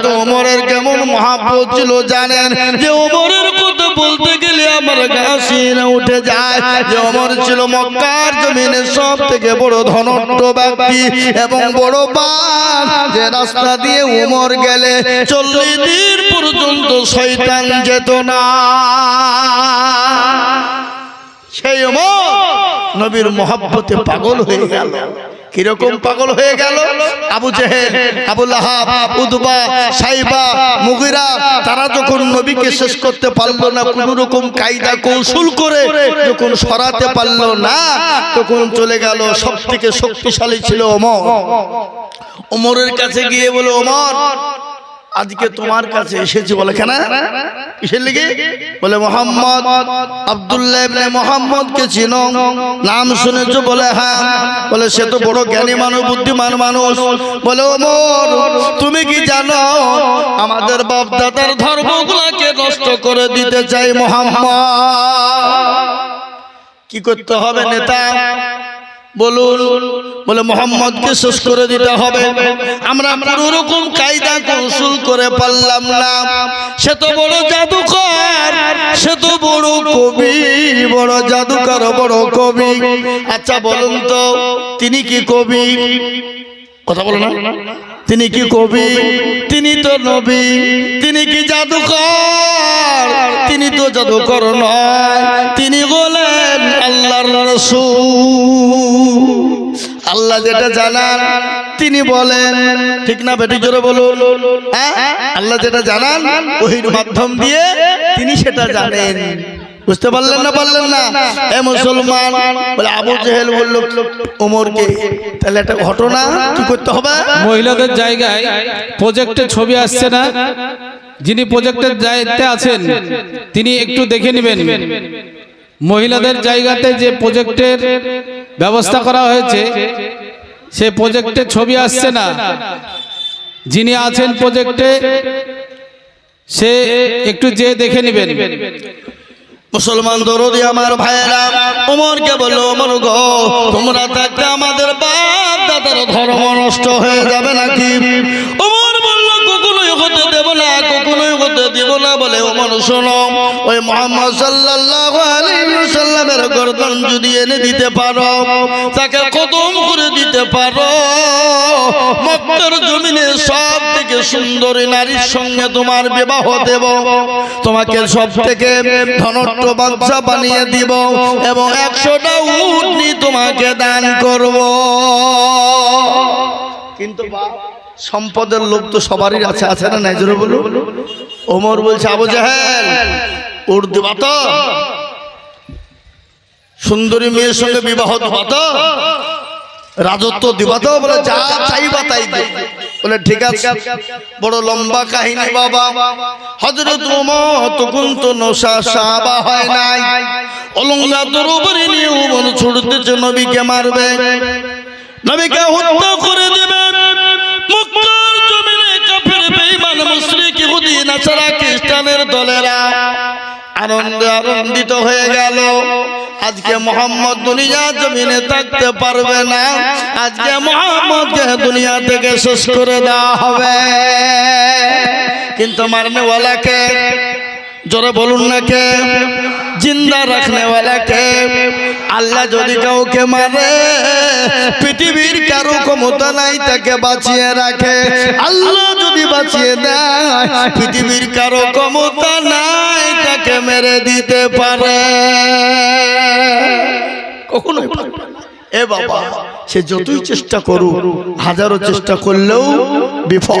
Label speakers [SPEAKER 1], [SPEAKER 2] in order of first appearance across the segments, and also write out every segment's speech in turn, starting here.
[SPEAKER 1] হজরত ওমরের কেমন মহাব্বত ছিল জানেন? যে ওমরের কথা বলতে গেলে আমার গাছিনা উঠে যায়। যে ওমর ছিল মক্কার জমিনের সব থেকে বড় ধনট্ট ব্যক্তি এবং বড় বান। যে রাস্তা দিয়ে ওমর গেলে চল্লিশ দিন পর্যন্ত শয়তান যেত না। সেই ওমর নবীর মহাব্বতে পাগল হয়ে গেল। কীরকম পাগল হয়ে গেল? আবু জেহেল আবুল আহাব উদবা, সাইবা, মুগিরা, তারা যখন নবীকে শেষ করতে পারল না, কোন রকম কায়দা কৌশল করে যখন সরাতে পারল না, তখন চলে গেল সব থেকে শক্তিশালী ছিল ওমর। ওমরের কাছে গিয়ে বলে, ওমর আজকে তোমার কাছে এসেছি বলে কেন? কিসের লিগে? বলে মোহাম্মদ আব্দুল্লাহ ইবনে মোহাম্মদ কে চিনো। নাম শুনেছো? বলে হ্যাঁ। বলে সে তো বড় জ্ঞানী মানুষ বুদ্ধিমান মানুষ। বলে ওমর তুমি কি জানো? আমাদের বাপ দাদার ধর্মগুলাকে নষ্ট করে দিতে চাই মোহাম্মদ। কি করতে হবে নেতা? বলুন, বলে মোহাম্মদকে শেষ করে দিতে হবে। আমরা কোনো রকম কায়দা কৌশল করে পারলাম না। সে তো বড় জাদুকর, সে তো বড় কবি, বড় জাদুকর, বড় কবি। আচ্ছা বলুন তো, তিনি কি কবি? কথা বলো না। তিনি কি কবি? তিনি তো নবী। তিনি কি জাদুকর? তিনি তো জাদুকর নয়। তিনি বলেন আল্লাহর রাসূল। আল্লাহ যেটা জানান তিনি বলেন। ঠিক না বেটি? জোরে বলুন। হ্যাঁ? আল্লাহ যেটা জানান ওহির মাধ্যম দিয়ে তিনি সেটা জানেন। বুঝতে পারলেন না পারলেন না? এ মুসলমান, বলে আবু জেহেল বলল ওমরকে তাহলে একটা ঘটনা কি করতে হবে?
[SPEAKER 2] মহিলাদের জায়গায় প্রজেক্টের ছবি আসছে না? যিনি প্রজেক্টের দায়িত্বে আছেন, তিনি একটু দেখে নেবেন। মহিলাদের জায়গাতে যে প্রজেক্টের ব্যবস্থা করা হয়েছে, সে প্রজেক্টের ছবি আসছে না। যিনি আছেন প্রজেক্টে সে একটু যে দেখে নেবেন।
[SPEAKER 1] মুসলমান দরদি আমার ভাইয়েরা ওমরকে বলল ওমর গো, তোমরা থাকতে আমাদের বাপ দাদার ধর্ম নষ্ট হয়ে যাবে নাকি? ওমর বলল, কখনোই হতে দেব না দিব না বলে ওমর শোনো ওই মোহাম্মদ সাল্লাল্লাহু আলাইহি ওয়াসাল্লামের গর্দন যদি এনে দিতে পারো তাকে কদম করে দিতে পারো। মক্কার জমিনে সব থেকে সুন্দরী নারীর সঙ্গে তোমার বিবাহ দেব। তোমাকে সব থেকে ধনট্ট বাচ্চা বানিয়ে দিব এবং একশোটা উটনি তোমাকে দান করব। কিন্তু বাপ, সম্পদের লোভ তো সবারই আছে আছে না নাই? জোরে বলুন। ওমর বলছে, আবু জাহেল উট দিবা তো সুন্দরী মেয়ের সঙ্গে বিবাহ দিবা তো রাজত্ব দিবা তো বলে, যা চাইবা তাই বলে, ঠিক আছে। বড় লম্বা কাহিনী, বাবা। হজরত তখন তো নশা সাবা হয় নাই। অলঙ্গা তোর উপরে নিয়ে ছুটতেছে নবীকে মারবে। নবীকে হত্যা করে দেবে। মুক্তার জমিনে কাফের আনন্দিত হয়ে গেল। আজকে দুনিয়া জমিনে থাকতে পারবে না। আজকে দুনিয়া কিন্তু মারনেওয়ালাকে, জোরে বলুন না কে? জিন্দা রাখনে কে আল্লাহ যদি কাউকে মারে পৃথিবীর কারও ক্ষমতা নাই, তাকে বাঁচিয়ে রাখে। আল্লাহ যদি বাঁচিয়ে দেয়, পৃথিবীর কারও ক্ষমতা নাই, তাকে মেরে দিতে পারে। কখনো এ বাবা, সে যতই চেষ্টা করুক, হাজারো চেষ্টা করলেও বিফল।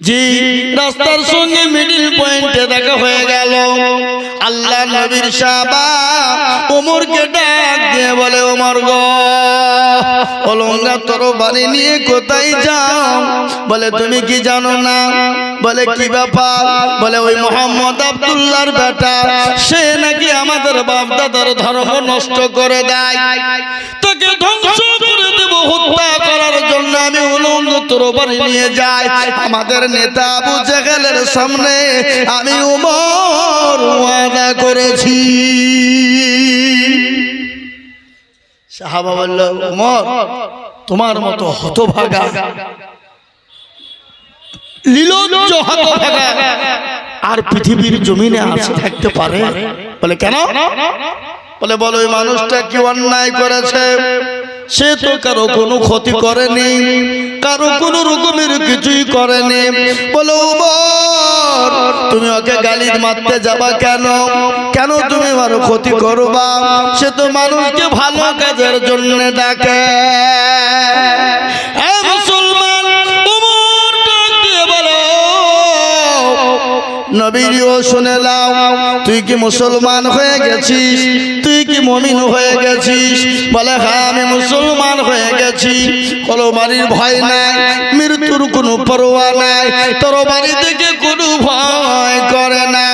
[SPEAKER 1] জি, রাস্তার সঙ্গে মিডিল পয়েন্টে দেখা হয়ে গেল। আল্লাহ নবীর সাবা ওমরকে ডাক দিয়ে বলে, ওমর তুমি কি জানো না? বলে, কি ব্যাপার? বলে, ওই মোহাম্মদ আব্দুল্লাহর বেটা, সে নাকি আমাদের বাপ দাদার ধর্ম নষ্ট করে দেয়। তাকে ধ্বংস করে দেব, হত্যা তরবারি নিয়ে যায়। আমাদের নেতা আবু জেহেলের সামনে, আমি উমর ওয়াদা করেছি। সাহাবা বলল, উমর, তোমার মতো হতভাগা, লীলজ্জ হতভাগা আর পৃথিবীর জমিনে আছে থাকতে পারে? বলে, কেন? বলে, বলো, ওই মানুষটা কি অন্যায় করেছে? সে তো কারও কোনো ক্ষতি করেনি, কারও কোনো রকমের কিছুই করেনি। বলো তুমি ওকে গালি মারতে যাবা কেন? কেন তুমি আরও ক্ষতি করবা? সে তো মানুষকে ভালো কাজের জন্য ডাকে। নবীও শুনে লাও তুই কি মুসলমান হয়ে গেছিস? তুই কি মমিন হয়ে গেছিস? বলে হ্যাঁ আমি মুসলমান হয়ে গেছি। কোনো বাড়ির ভয় নাই, মৃত্যুর কোনো পরোয়া নাই তোর বাড়ি থেকে কোনো ভয় করে না।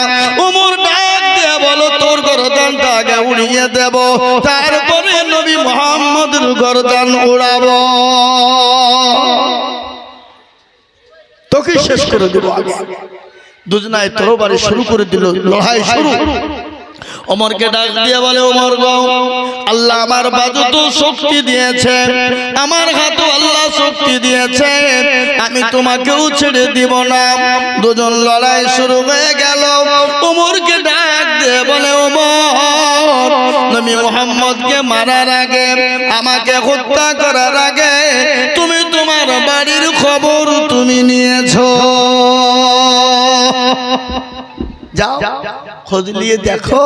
[SPEAKER 1] উমর ডাক দিয়ে বলো, তোর গরদানটা আগে উড়িয়ে দেব, তারপরে নবী মোহাম্মদের গরদান উড়াবো। তোকে শেষ করে দেবো আগে। দুজনায় তরবারি শুরু করে দিল লড়াই শুরু। অমরকে ডাক দিয়ে বলে অমর গো আল্লাহ আমার বাজু তো শক্তি দিয়েছে। আমার হাতও আল্লাহ শক্তি দিয়েছে। আমি তোমাকেও ছেড়ে দিব না। দুজন লড়াই শুরু হয়ে গেল। ওমরকে ডাক দিয়ে বলে ওমর নবী মোহাম্মদকে মারার আগে আমাকে হত্যা করার আগে তুমি তোমার বাড়ির খবর তুমি নিয়েছো। যাও খোঁজ নিয়ে দেখো।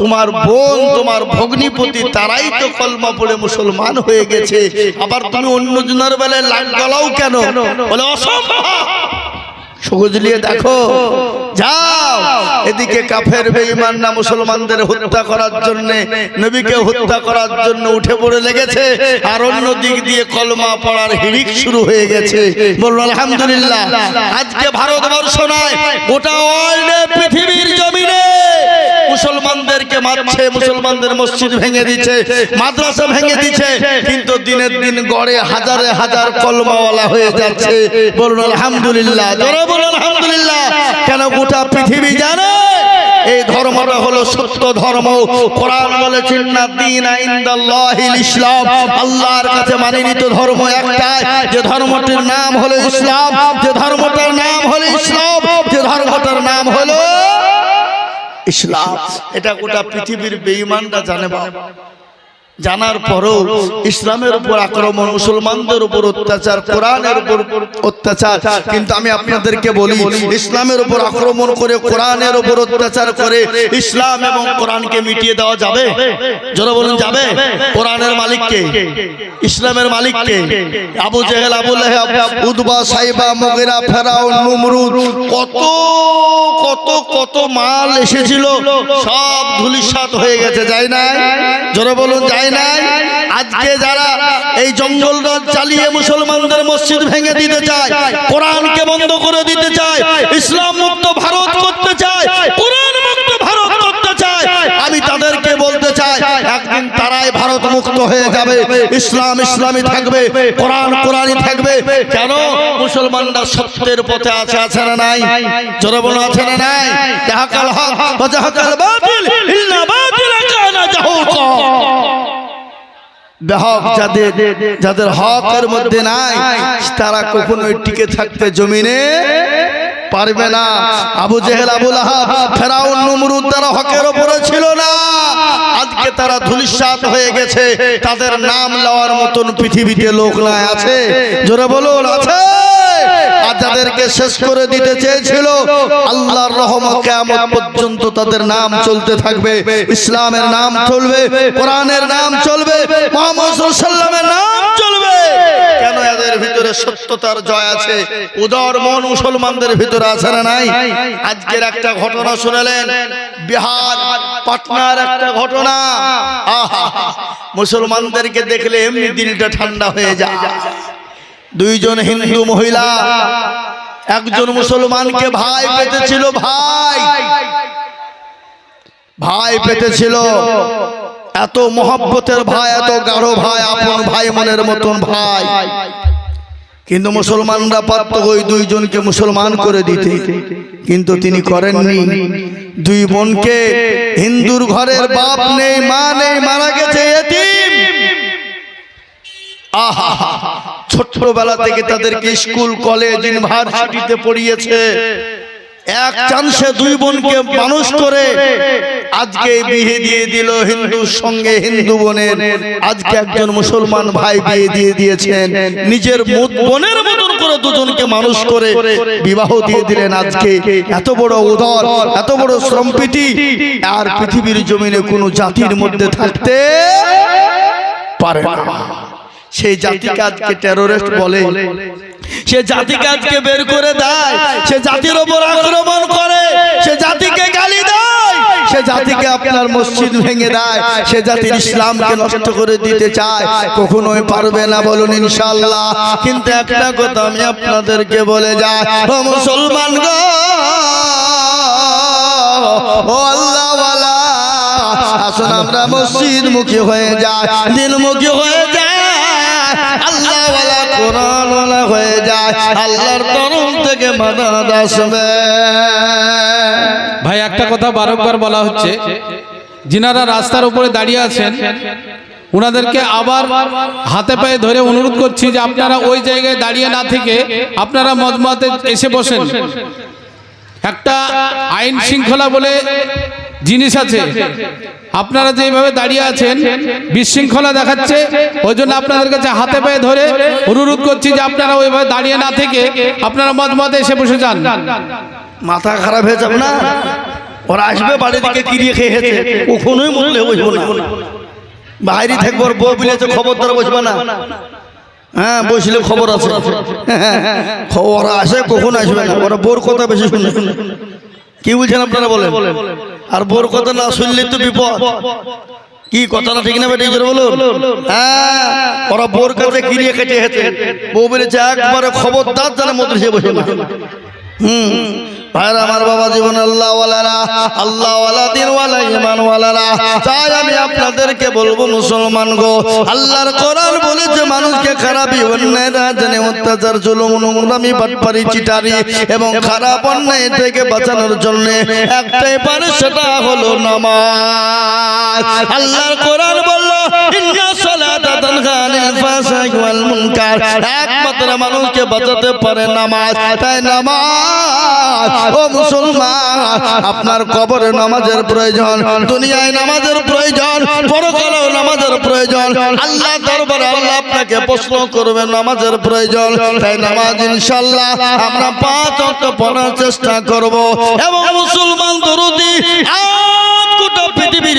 [SPEAKER 1] তোমার বোন তোমার ভগ্নিপতি তারাই তো কলমা পড়ে মুসলমান হয়ে গেছে। আবার তুমি অন্য জনের বেলায় লাগ গলাও কেন? বলে অসম্ভব! নিয়ে দেখো। যাও। এদিকে কাফের বেঈমান না মুসলমানদের হত্যা করার জন্য নবীকে হত্যা করার জন্য উঠে পড়ে লেগেছে। আর অন্য দিক দিয়ে কলমা পড়ার হিড়িক শুরু হয়ে গেছে। বলল আলহামদুলিল্লাহ। আজকে ভারতবর্ষ নয় গোটা ওয়ার্ল্ডে পৃথিবীর জমিনে মুসলমানদেরকে মারছে, মুসলমানদের মসজিদ ভেঙে দিচ্ছে, মাদ্রাসা ভেঙে দিচ্ছে, কিন্তু দিনের দিন গড়ে হাজারে হাজার কলমাওয়ালা হয়ে যাচ্ছে। বলুন, আলহামদুলিল্লাহ। জোরে বলুন, আলহামদুলিল্লাহ। কেন গোটা পৃথিবী জানে? এই ধর্মটা হলো সত্য ধর্ম। কোরআন বলেছেন, না দিন ইনদাল্লাহিল ইসলাম। আল্লাহর কাছে মানিনীত ধর্ম একটাই। যে ধর্মটির নাম হলো ইসলাম, যে ধর্মটার নাম হলো ইসলাম, যে ধর্মটার নাম হলো ইসলাম। এটা গোটা পৃথিবীর বেঈমানরা জানে বাবা জানার পরও ইসলামের উপর আক্রমণ, মুসলমানদের উপর অত্যাচার, কোরআনের উপর অত্যাচার। কিন্তু আমি আপনাদেরকে বলি, ইসলামের উপর আক্রমণ করে, কোরআনের উপর অত্যাচার করে ইসলাম এবং কোরআনকে মিটিয়ে দেওয়া যাবে? যারা বলুন, যাবে? কোরআনের মালিককে? ইসলামের মালিককে? আবু জেহেল, আবু লেহাব, উদবা, সাইবা, মগেরা ফেরাও নমরুদ, কত কত কত মাল এসেছিল, সব ধুলিসাত হয়ে গেছে যাই না জোরে বলুন যাই নাই আজকে যারা এই জঙ্গল রাজ চালিয়ে মুসলমানদের মসজিদ ভেঙে দিতে চায় কোরআনকে বন্ধ করে দিতে চায় ইসলাম মুক্ত ভারত করতে চায় কোরআন মুক্ত ভারত করতে চায় আমি তাদেরকে বলতে চাই একদিন তারাই ভারত মুক্ত হয়ে যাবে ইসলাম ইসলামী থাকবে কোরআন কোরআনই থাকবে কেন মুসলমানরা সত্যের পথে আছে আছে না নাই জোরে বলো আছে না নাই জাহাকাল হক ওয়া জাহাকাল বাতিল ইল্লা বাতিল কানা জাহুকা বেহক যাদের যাদের হকের মধ্যে নাই তারা কখনোই টিকে থাকতে জমিনে পারবে না। আবু জেহেল আবুল ফেরাউন নমরুদ তারা হকের উপরে ছিল না। আজকে তারা ধুলিসাৎ হয়ে গেছে। তাদের নাম লওয়ার মতন পৃথিবীতে লোক নাই আছে। জোরে বলুন। আছে? আর যাদেরকে শেষ করে দিতে চেয়েছিল। আল্লাহর রহমত কিয়ামত পর্যন্ত তাদের নাম চলতে থাকবে। ইসলামের নাম চলবে, কোরআনের নাম চলবে, মোহাম্মদ নাম চলবে। কেন এদের ভিতরে সত্যতার জয় আছে? উদার মন মুসলমানদের ভিতরে আছে না নাই? আজকের একটা ঘটনা শুনলেন। বিহার, পাটনার একটা ঘটনা। আহা, মুসলমানদেরকে দেখলে এমনি দিলটা ঠান্ডা হয়ে যায়। দুইজন হিন্দু মহিলা, একজন মুসলমানকে ভাই পেতেছিল ভাই। ভাই পেতেছিল। এত মহব্বতের ভাই, এত গাঢ় ভাই, আপন ভাই, মনের মতন ভাই। কিন্তু মুসলমানরা পারত ওই দুইজনকে মুসলমান করে দিতে। কিন্তু তিনি করেননি। দুই বোনকে হিন্দুর ঘরের বাপ নেই, মা নেই, মারা গেছে এতিম। আহা ছোট্টবেলা থেকে তাদেরকে স্কুল কলেজ ইউনিভার্সিটিতে পড়িয়েছে। এক চান্সে দুই বোনকে মানুষ করে আজকে বিয়ে দিয়ে দিল হিন্দুর সঙ্গে হিন্দু বোনের। আজকে একজন মুসলমান ভাই বিয়ে দিয়ে দিয়েছেন। নিজের বোনের মতন করে দুজনকে মানুষ করে বিবাহ দিয়ে দিলেন আজকে। এত বড় উদর এত বড় শ্রমপ্রীতি আর পৃথিবীর জমিনে কোনো জাতির মধ্যে থাকতে পারে না। সেই জাতিকে আজকে টেরোরিস্ট বলে। সে জাতিকে আজকে বের করে দেয়। সে জাতির ওপর আক্রমণ করে। সে জাতিকে গালি দেয়। সে জাতিকে আপনার মসজিদ ভেঙে দেয়। সে জাতির ইসলামকে নষ্ট করে দিতে চায়। কখনোই পারবে না বলুন ইনশাল্লাহ কিন্তু একটা কথা আমি আপনাদেরকে বলে যাই। ও মুসলমান গো। ও আল্লাহ আসুন আমরা মসজিদ মুখী হয়ে যাই। দিনমুখী হয়ে হয়ে যায়। আল্লাহর তরফ থেকে আসবে।
[SPEAKER 2] ভাই, একটা কথা বারংবার বলা হচ্ছে। যিনারা রাস্তার উপরে দাঁড়িয়ে আছেন ওনাদেরকে আবার হাতে পায়ে ধরে অনুরোধ করছি যে আপনারা ওই জায়গায় দাঁড়িয়ে না থেকে আপনারা মজমাতে এসে বসেন। একটা আইন শৃঙ্খলা বলে জিনিস আছে। আপনারা যেভাবে দাঁড়িয়ে আছেন, বিশৃঙ্খলা দেখাচ্ছে, ওই জন্য আপনাদের কাছে হাতে পায়ে ধরে অনুরোধ করছি যে আপনারা ওইভাবে দাঁড়িয়ে না থেকে আপনারা মজমাতে এসে বসে যান।
[SPEAKER 1] মাথা খারাপ হয়ে যাবে না? ওরা আসবে বাড়ি থেকে কিরিয়ে খেয়ে হেছে কখনোই মরলে বুঝব না। বাইরে থাকব, ওর বউ বিলেছে ধরে বসবে না। হ্যাঁ বসলে খবর আছে। খবর আসে, কখন আসবে না? ওরা বোর কথা বেশি শুনে। কি বলছেন আপনারা বলেন? আর বোর কথা না শুনলে তো বিপদ। কি কথাটা ঠিক না বেটে জোর বলুন। হ্যাঁ ওরা বোর কাছে গিরিয়ে কেটে হেঁটে বউ বলেছে একবারে খবরদার যারা মধ্যে সে বসে না। হুম। ভাইরা আমার বাবা জীবন আল্লাহ ওয়ালারা আল্লাহ ওয়ালা দিন ওয়ালা ইমান ওয়ালারা তাই আমি আপনাদেরকে বলব মুসলমান গো আল্লাহর কোরআন বলেছে মানুষকে খারাপই অন্যায় রাজনে অত্যাচার জুলুম নোংরামি বাটপারি চিটারি এবং খারাপ অন্যায় থেকে বাঁচানোর জন্য একটাই পারে সেটা হলো নামাজ। আল্লাহর কোরআন বলল ইন্না সালাতা তানহা আনিল ফাহশাই ওয়াল মুনকার। একমাত্র মানুষকে বাঁচাতে পারে নামাজ। তাই নামাজ। ও মুসলমান, আপনার কবরে নামাজের প্রয়োজন, দুনিয়ায় নামাজের প্রয়োজন, পরকালেও নামাজের প্রয়োজন। আল্লাহ দরবারে আল্লাহ আপনাকে প্রশ্ন করবে, নামাজের প্রয়োজন। তাই নামাজ ইনশাল্লাহ আমরা পাঁচ অক্ট পড়ার চেষ্টা করব। এবং মুসলমান দরুদি আজ পৃথিবীর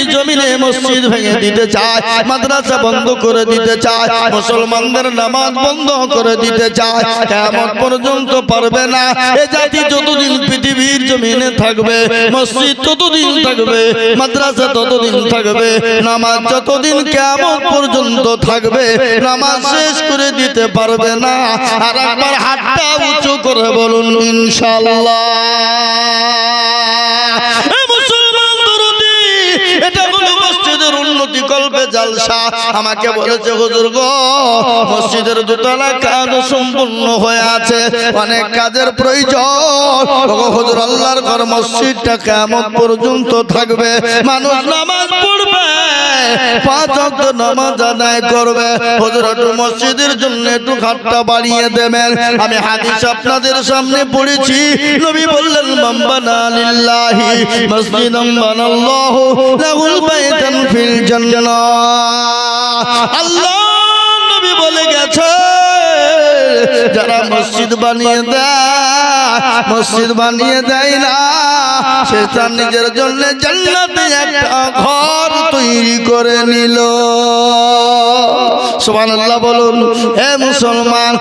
[SPEAKER 1] মসজিদ দিতে চায় বন্ধ করে দিতে চায়, মুসলমানদের নামাজ বন্ধ করে কেমন পর্যন্ত পারবে না। যতদিন পৃথিবীর জমিনে থাকবে, মসজিদ ততদিন থাকবে, মাদ্রাসা ততদিন থাকবে, নামাজ যতদিন কেমন পর্যন্ত থাকবে, নামাজ শেষ করে দিতে পারবে না। আর একবার হাতটা উঁচু করে বলুন ইনশাল্লাহ জালসা আমাকে বলেছে হুজুর গো মসজিদের দোতলা কাজ সম্পূর্ণ হয়ে আছে অনেক কাজের প্রয়োজন। হুজুর আল্লাহর ঘর মসজিদটা কেমন পর্যন্ত থাকবে? মানুষ নামাজ পড়বে পাঁচ ওয়াক্ত নামাজ আদায় করবে। হুজুর একটু মসজিদের জন্য একটু ঘাটটা বাড়িয়ে দেবেন। আমি হাদিস আপনাদের সামনে পড়েছি। নবী বললেন মাম্বানা লিল্লাহি মসজিদাম বানাল্লাহু লাহুল বাইতান ফিল জান্নাহ। আল্লাহ বলে গেছে, যারা মসজিদ বানিয়ে দেয়, মসজিদ বানিয়ে দেয় না সে তার নিজের জন্য জান্নাতে একটা ঘর তৈরি করে নিল। সুবহানাল্লাহ বলুন, হে মুসলমান